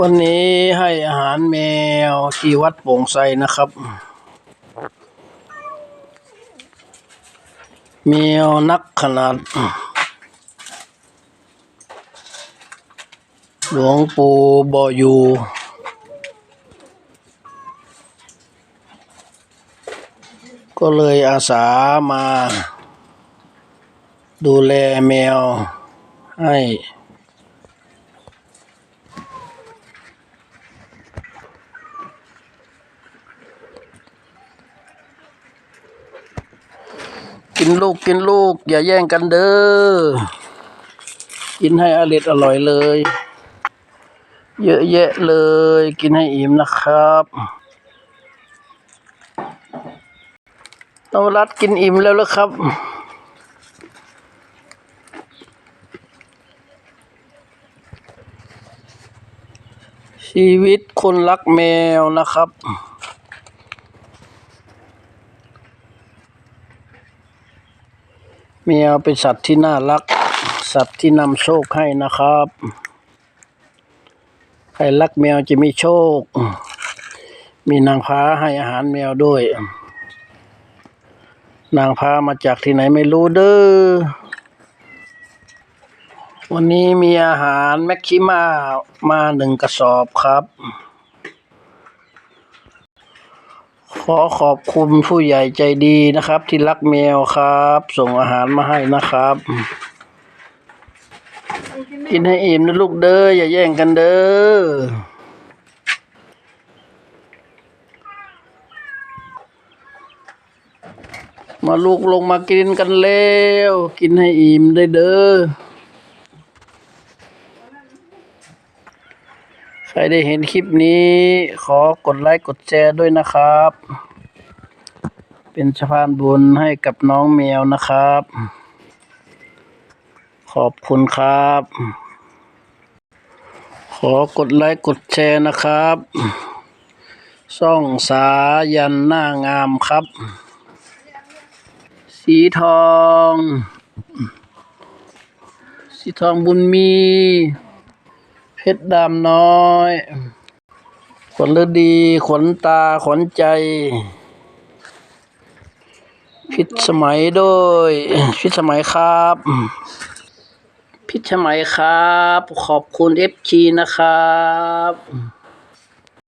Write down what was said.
วันนี้ให้อาหารแมวที่วัดโป่งไทรนะครับ แมวนักขนาด หลวงปู่บออยู่ก็เลยอาสามา ดูแลแมวให้ กินลูกกินลูก อย่าแย่งกันเด้อ กินให้อร่อยอร่อยเลย เยอะแยะเลย กินให้อิ่มนะครับนวรัตกินอิ่มแล้วเหรอครับชีวิตคนรักแมวนะครับ แมวเป็นสัตว์ที่น่ารัก สัตว์ที่นำโชคให้นะครับ ใครรักแมวจะมีโชค มีนางฟ้าให้อาหารแมวด้วย นางฟ้ามาจากที่ไหนไม่รู้เด้อ วันนี้มีอาหารแม็กซิมามาหนึ่งกระสอบครับ ขอขอบคุณผู้ใหญ่ใจดีนะครับ ที่รักแมวครับ ส่งอาหารมาให้นะครับ กินให้อิ่มนะลูกเด้ออย่าแย่งกันเด้อมาลูกลงมากินกันแล้ว กินให้อิ่มได้เด้อ ครได้เห็นคลิปนี้ขอกดไลค์กดแชร์ด้วยนะครับ เป็นสะพานบุญให้กับน้องแมวนะครับ ขอบคุณครับ ขอกดไลค์กดแชร์นะครับซ่องสายันหน้างามครับ สีทอง สีทองบุญมี เพชรดำน้อย ขนฤดี ขนตา ขนใจ พิษสมัยด้วยพิษสมัยครับ พิษสมัยครับ ขอบคุณเอฟชีนะครับ